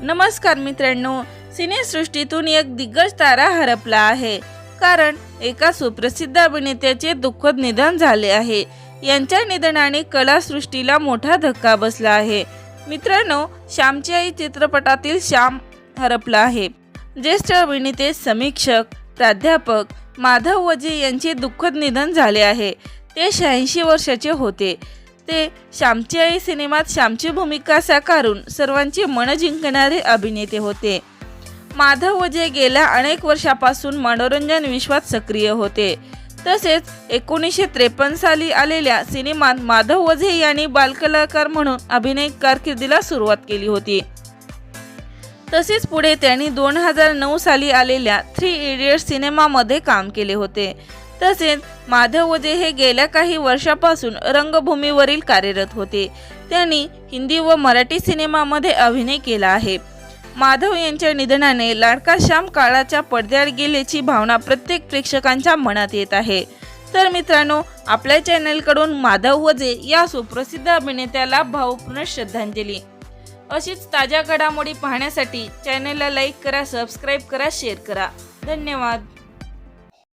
नमस्कार मित्रांनो सिनेसृष्टीतून एक दिग्गज तारा हरपला आहे. कारण एका सुप्रसिद्ध अभिनेत्याचे दुःखद निधन झाले आहे. यांच्या निधनाने कलासृष्टीला मोठा धक्का बसला आहे. मित्रांनो श्यामची आई चित्रपटातील श्याम हरपला आहे. ज्येष्ठ अभिनेते समीक्षक प्राध्यापक माधव वजे यांचे दुःखद निधन झाले आहे. ते शहाऐंशी वर्षाचे होते. ते श्यामची आई सिनेमात श्यामची भूमिका साकारून सर्वांची मन जिंकणारे अभिनेते होते. माधव वजे गेल्या अनेक वर्षापासून मनोरंजन विश्वात सक्रिय होते. तसेच एकोणीसशे त्रेपन्न साली आलेल्या सिनेमात माधव वझे यांनी बालकलाकार म्हणून अभिनय कारकिर्दीला सुरुवात केली होती. तसेच पुढे त्यांनी दोन हजार नऊ साली आलेल्या थ्री इडियट्स सिनेमामध्ये काम केले होते. तसेच माधव वजे हे गेल्या काही वर्षापासून रंगभूमीवरील कार्यरत होते. त्यांनी हिंदी व मराठी सिनेमामध्ये अभिनय केला आहे. माधव यांच्या निधनाने लाडका श्याम काळाच्या पडद्यावर गेल्याची भावना प्रत्येक प्रेक्षकांच्या मनात येत आहे. तर मित्रांनो आपल्या चॅनलकडून माधव वजे या सुप्रसिद्ध अभिनेत्याला भावपूर्ण श्रद्धांजली. अशीच ताज्या घडामोडी पाहण्यासाठी चॅनलला लाईक करा सबस्क्राईब करा शेअर करा. धन्यवाद.